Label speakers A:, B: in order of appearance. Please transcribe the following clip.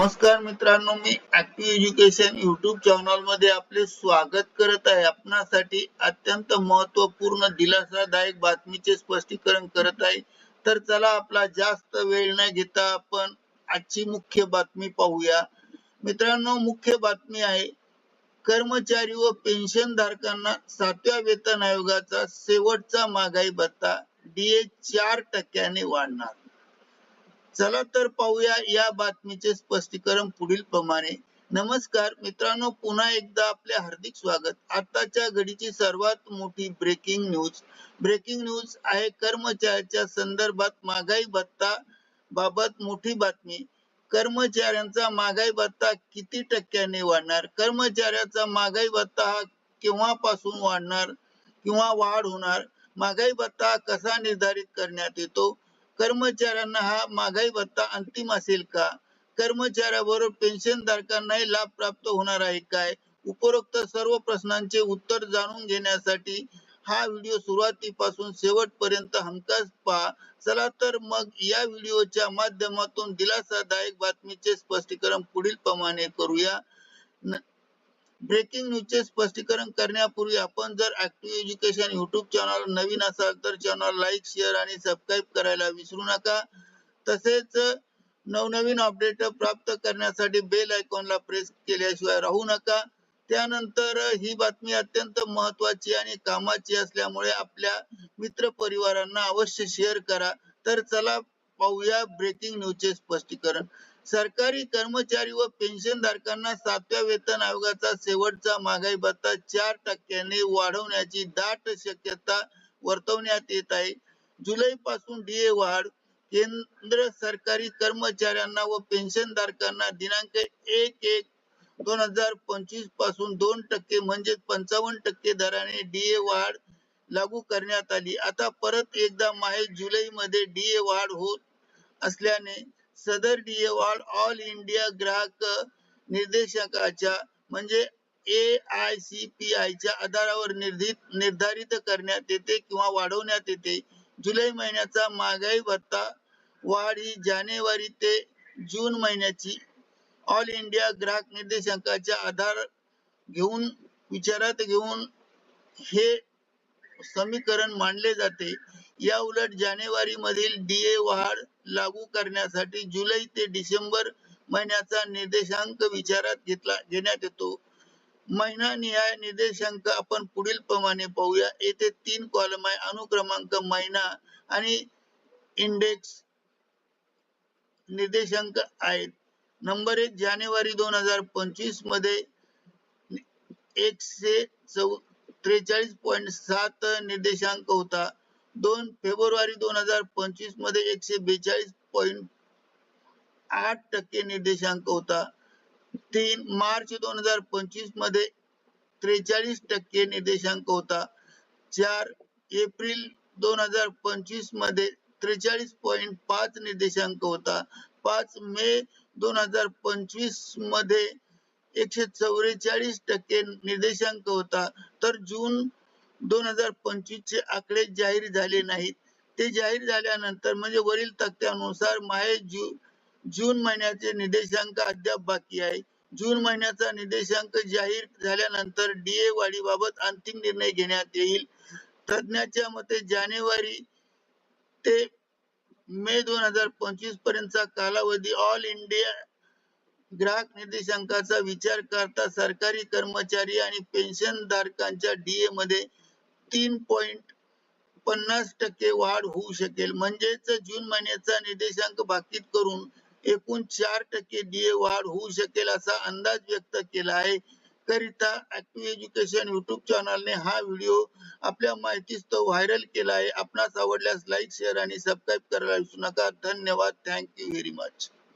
A: नमस्कार मित्रांनो मी ऍक्टिव्ह एज्युकेशन युट्यूब चॅनलमध्ये आपले स्वागत करत आहे. आपणासाठी अत्यंत महत्त्वपूर्ण दिलासादायक बातमीचे स्पष्टीकरण करत आहे. तर चला आपला जास्त वेळ न घेता आपण आजची मुख्य बातमी पाहूया. मित्रांनो मुख्य बातमी आहे कर्मचारी व पेन्शन धारकांना सातव्या वेतन आयोगाचा शेवटचा महागाई भत्ता डीए चार टक्क्याने वाढणार. चला तर पाहूया या बातमीचे स्पष्टीकरण पुढील प्रमाणे. नमस्कार मित्रांनो पुन्हा एकदा आपले हार्दिक स्वागत. आताच्या घडीची सर्वात मोठी ब्रेकिंग न्यूज ब्रेकिंग न्यूज आहे कर्मचाऱ्याच्या संदर्भात महागाई भत्ता बाबत मोठी बातमी. कर्मचाऱ्यांचा महागाई भत्ता किती टक्क्याने वाढणार? कर्मचाऱ्याचा महागाई भत्ता हा केव्हापासून वाढणार किंवा वाढ होणार? महागाई भत्ता कसा निर्धारित करण्यात येतो? कर्मचाऱ्यांना हा महागाई भत्ता अंतिम असेल का? कर्मचाऱ्याबरोबर पेन्शन धारकांनाही लाभ प्राप्त होणार आहे काय? उपरोक्त सर्व प्रश्नांचे उत्तर जाणून घेण्यासाठी हा व्हिडिओ सुरुवातीपासून शेवटपर्यंत हमखास पहा. चला तर मग या व्हिडिओच्या माध्यमातून दिलासादायक बातमीचे स्पष्टीकरण पुढील प्रमाणे करूया ब्रेकिंग न्यूजचे स्पष्टीकरण करण्यापूर्वी आपण जर ऍक्टिव्ह एज्युकेशन युट्यूब चॅनल नवीन असाल तर चॅनल लाईक शेअर आणि सबस्क्राईब करायला विसरू नका. तसेच नवनवीन अपडेट प्राप्त करण्यासाठी बेल आयकॉनला प्रेस केल्याशिवाय राहू नका. त्यानंतर ही बातमी अत्यंत महत्वाची आणि कामाची असल्यामुळे आपल्या मित्र परिवारांना अवश्य शेअर करा. तर चला पाहूया ब्रेकिंग न्यूजचे स्पष्टीकरण. सरकारी कर्मचारी व पेन्शन धारकांना सातव्या वेतन आयोगाचा शेवटचा महागाई भत्ता चार टक्क्याने वाढवण्याची दाट शक्यता वर्तवण्यात येत आहे. जुलै पासून डीए वाढ केंद्र सरकारी कर्मचाऱ्यांना व पेन्शन धारकांना दिनांक एक एक दोन हजार पंचवीसपासून दोन टक्के म्हणजे पंचावन्न टक्के दराने डीए वाढ लागू करण्यात आली. आता परत एकदा माहे जुलै मध्ये डीए वाढ होत असल्याने सदर डीए वाढ ऑल इंडिया ग्राहक निर्देशकाच्या म्हणजे ए आय सी पी च्या आधारावर निर्धित निर्धारित करण्यात येते किंवा वाढवण्यात येते. जुलै महिन्याचा महागाई भत्ता वाढ ही जानेवारी ते जून महिन्याची. ऑल इंडिया ग्राहक निर्देशांकाच्या आधार घेऊन विचारात घेऊन हे समीकरण मांडले जाते. या उलट जानेवारी मधील डीए वाढ लागू करण्यासाठी जुलै ते डिसेंबर महिन्याचा निर्देशांक विचारात घेतला घेण्यात येतो. महिना निहाय निर्देशांक आपण पुढील प्रमाणे पाहूया. येथे तीन कॉलम आहे. अनुक्रमांक महिना आणि इंडेक्स निर्देशांक आहेत. नंबर एक जानेवारी दोन हजार पंचवीसमध्ये एकशे चौ त्रेचाळीस पॉईंट सात निर्देशांक होता. दोन फेब्रुवारी दोन हजार पंचवीसमध्ये एकशे बेचाळीस पॉईंट आठ टक्के निर्देशांक होता. तीन मार्च दोन हजार पंचवीसमध्ये त्रेचाळीस टक्के निर्देशांक होता. चार एप्रिल दोन हजार पंचवीसमध्ये त्रेचाळीस पॉईंट पाच निर्देशांक होता. पाच मे दोन हजार पंचवीसमध्ये एकशे चौवेचाळीस टक्के निर्देशांक होता. तर जून दोन हजार पंचवीस चे आकडे जाहीर झाले नाहीत. ते जाहीर झाल्यानंतर म्हणजे वरील तक्त्यानुसार माहे जू जून महिन्याचे निर्देशांक अद्याप बाकी आहे. जून महिन्याचा निर्देशांक जाहीर झाल्यानंतर डीए वाढीबाबत अंतिम निर्णय घेण्यात येईल. तज्ञाच्या मते जानेवारी ते मे दोन हजार पंचवीस पर्यंतचा कालावधी ऑल इंडिया ग्राहक निर्देशांकाचा विचार करता सरकारी कर्मचारी आणि पेन्शन धारकांच्या डीए मध्ये तीन पॉइंट पन्नास टक्के वाढ होऊ शकेल. म्हणजेच जून महिन्याचा निर्देशांक बाकीत करून एकूण चार टक्के डीए वाढ होऊ शकेल असा अंदाज व्यक्त केला आहे. करिता ऍक्टिव्ह एज्युकेशन युट्यूब चॅनलने हा व्हिडिओ आपल्या माहितीस्तव व्हायरल केला आहे. आपणास आवडल्यास लाईक शेअर आणि सबस्क्राईब करायला विसरू नका. धन्यवाद. Thank you very much